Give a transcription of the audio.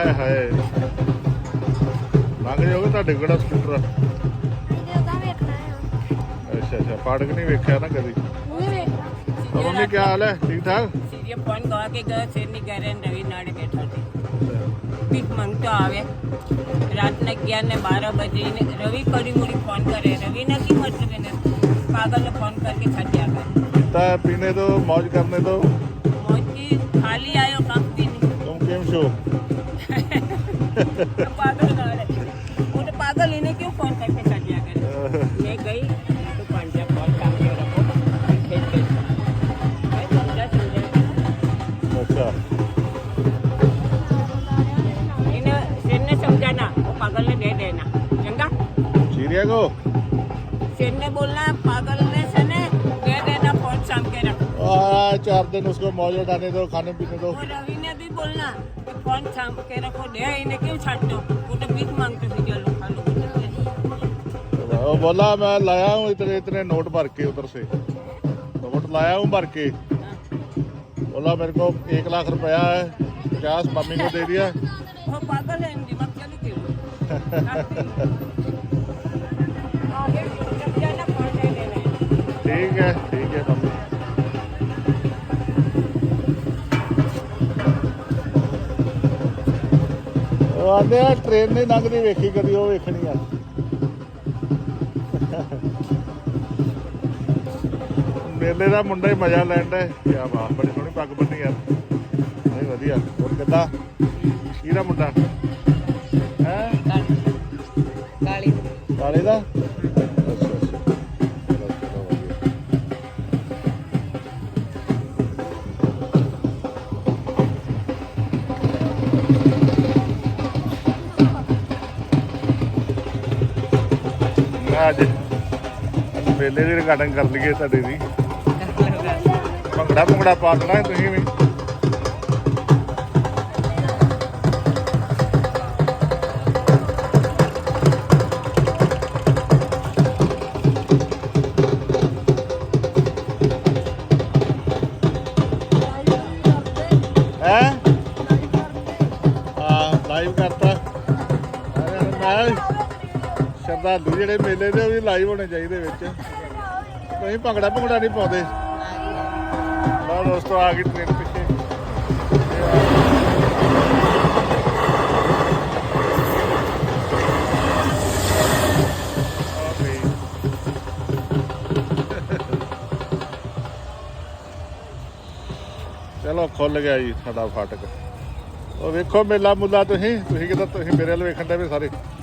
ਹਾਏ ਹਾਏ ਲੰਘ ਜਾਓਗੇ ਤੁਹਾਡੇ ਕਿਹੜਾ ਸਕੂਟਰ ਆ ਅੱਛਾ ਅੱਛਾ ਪਾੜਕ ਨਹੀਂ ਵੇਖਿਆ ਨਾ ਕਦੀ ਹੋਰ ਵੀ ਕੀ ਹਾਲ ਹੈ ਠੀਕ ਠਾਕ ਸੀਰੀਆ ਪੁਆਇੰਟ ਗਾ ਕੇ ਗਏ ਸਿਰ ਨਹੀਂ ਗਏ ਰਹੇ ਨਵੀਂ ਨਾੜੇ ਬੈਠਾ ਸੀ ਪੀਕ ਮੰਗ ਤਾਂ ਆਵੇ રાત ના અગિયાર ને બાર બજે રવિ કડી ਫੋਨ ਕਰੇ ਰਵੀ રવિ ਕੀ કી ਨੇ ਪਾਗਲ પાગલ ਫੋਨ ਕਰਕੇ ਛੱਡਿਆ ખાતી આગળ પિતા પીને તો મોજ કરને તો મોજ કી ખાલી આયો કામ પીને તુમ કેમ છો પાગલ ના હું તો પાગલ એને ક્યું ફોન કરીને કાઢ્યા કરે મેં ગઈ તો પાંડ્યા ફોન કાઢ્યો રખો ખેલ ખેલ સમજા સમજા અચ્છા એને શેરને સમજાના પાગલને દે દેના ચંગા ચીરિયા ગો શેરને બોલના और चार दिन उसको मौज उठाने दो खाने पीने दो और रवि ने भी बोलना कि फोन थाम के रखो दे इन्हें क्यों छाट दो वो तो भीख मांगते थे क्या लोग वो बोला मैं लाया हूँ इतने इतने नोट भर के उधर से नोट लाया हूँ भर के बोला मेरे को एक लाख रुपया है पचास मम्मी को दे दिया ठीक है ठीक है मम्मी ਆਦੇ ਆ ਟ੍ਰੇਨ ਨਹੀਂ ਲੰਘਦੀ ਵੇਖੀ ਕਦੀ ਉਹ ਵੇਖਣੀ ਆ ਮੇਲੇ ਦਾ ਮੁੰਡਾ ਹੀ ਮਜ਼ਾ ਲੈਂਦਾ ਹੈ ਯਾ ਬਾਤ ਬੜੀ ਸੋਹਣੀ ਪੱਗ ਬੰਨੀ ਯਾਰ ਨਹੀਂ ਵਧੀਆ ਹੋਰ ਕਿੱਦਾਂ ਦਾ ਮੁੰਡਾ ਹੈ ਕਾਲੀ ਕਾਲੇ ਦਾ ਅੱਜ ਮੇਲੇ ਦੀ ਰਿਕਾਰਡਿੰਗ ਕਰ ਲਈਏ ਤੁਹਾਡੇ ਦੀ ਭੰਗੜਾ ਭੰਗੜਾ ਪਾ ਦੇਣਾ ਤੁਸੀਂ ਵੀ ਹੈ ਆ ਲਾਈਵ ਕਰਤਾ ਮੈਂ ਸ਼ਰਧਾਲੂ ਜਿਹੜੇ ਮੇਲੇ ਦੇ ਉਹ ਵੀ ਲਾਈਵ ਹੋਣੇ ਚਾਹੀਦੇ ਵਿੱਚ ਕੋਈ ਭੰਗੜਾ ਭੰਗੜਾ ਨਹੀਂ ਪਾਉਂਦੇ ਲਓ ਦੋਸਤੋ ਆ ਗਈ ਟ੍ਰੇਨ ਪਿੱਛੇ ਚਲੋ ਖੁੱਲ ਗਿਆ ਜੀ ਸਾਡਾ ਫਾਟਕ ਉਹ ਵੇਖੋ ਮੇਲਾ ਮੁੱਲਾ ਤੁਸੀਂ ਤੁਸੀਂ ਕਿਦਾਂ ਤੁਸੀਂ ਮੇਰੇ ਵੱਲ ਵੇਖਣ ਦੇ ਵੀ ਸਾਰੇ